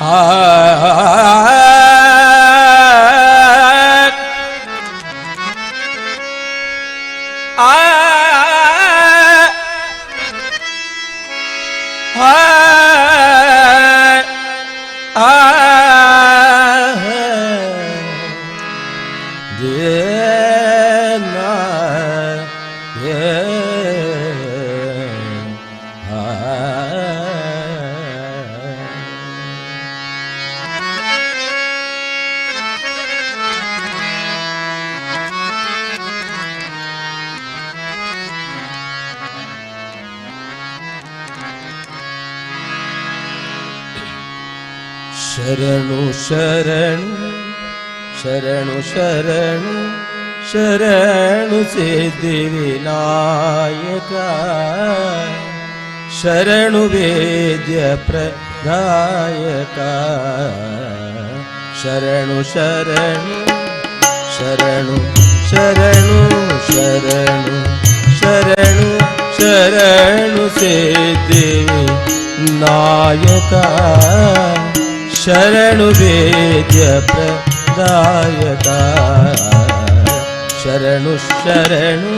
ஆ ஆ शरणु शरणशरण शरणुशरण शरणुसे शरणु सिद्धिविनायक शरणु वेद्यप्रदायक शरणु शरण शरणु शरणु शरणु शरणु दिवे नायका ശരണു വേദ്യ പ്രദായക. ശരണു ശരണു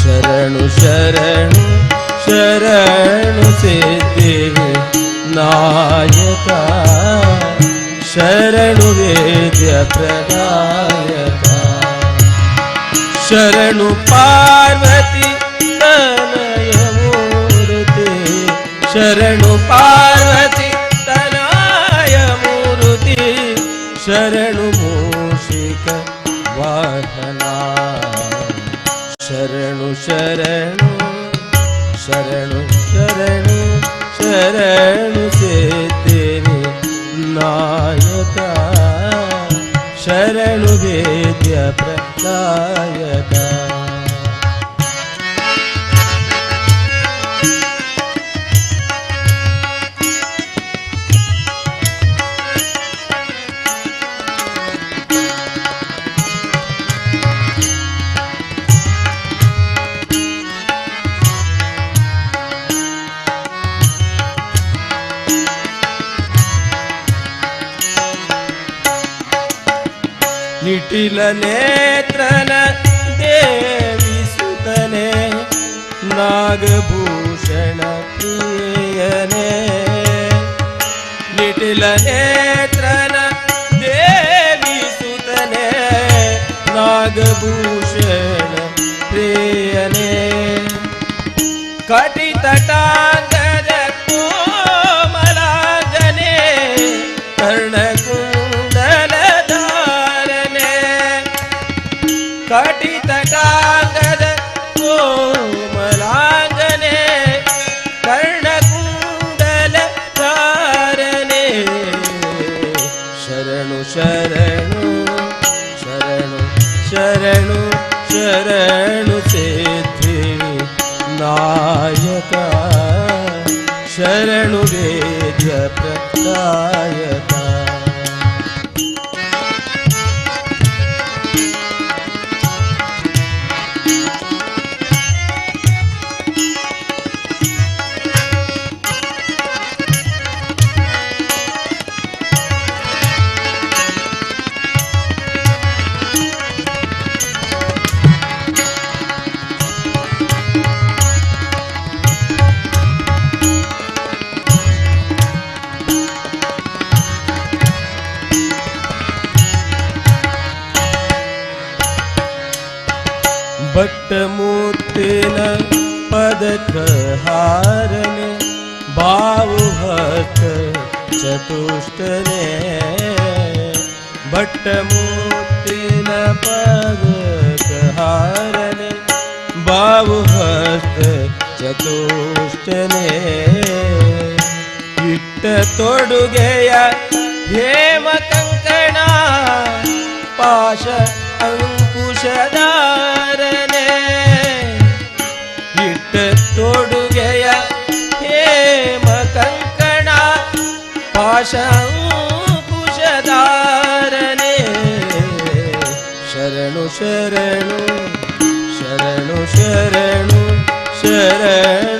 ശരണു ശരണു ശരണു സിദ്ധി നായക. ശരണു വേദ്യ പ്രദായക. ശരണു പാർവതി ശരണു പാർവതി ಶರಣು ಮೂಷಿಕ ವಾಹನ ಶರಣು ಶರಣು ಶರಣು ಶರಣು ಶರಣು ಸೇತೇನೆ ನಾಯಕ ಶರಣು ವೇದ್ಯ ಪ್ರದಾಯಕ ನಿಟಿಲ ನೇತ್ರನ ದೇವಿಸುತ್ತನೆ ನಾಗಭೂಷಣ ಪ್ರಿಯನೇ. ನಿಟಿಲ ನೇತ್ರನ ದೇವಿಸುತ್ತನೆ ನಾಗಭೂಷಣ ಪ್ರಿಯನೇ. ಕಟಿತಟಾಂಗದ शरणु शरणु चेजु नायका शरणु वेजत गय ಭಟ್ಟಮೂರ್ತಿನ ಪದಕ ಹಾರನೆ ಬಾವು ಹತ ಚತುಷ್ಟನೆ. ಭಟ್ಟಮೂರ್ತಿನ ಪದಕ ಹಾರನೆ ಬಾವು ಹಸ್ತ ಚತುಷ್ಟನೆ. ಇಟ್ಟ ભાષા પુષદારને શરણુ શરણુ શરણુ શરણુ શરણ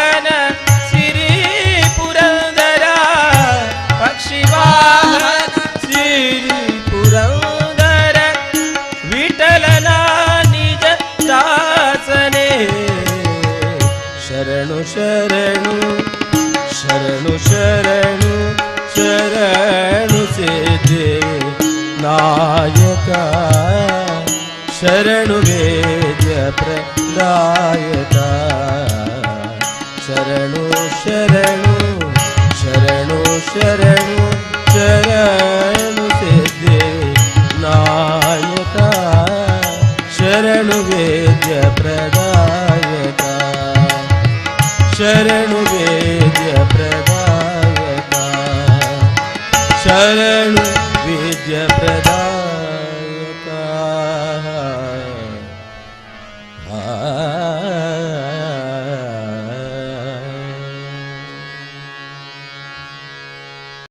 శరణు శరణు శరణు శరణు సిద్ధి నాయక. శరణు వేద ప్రదాయక. శరణు శరణు శరణు శరణు శరణు. yeah.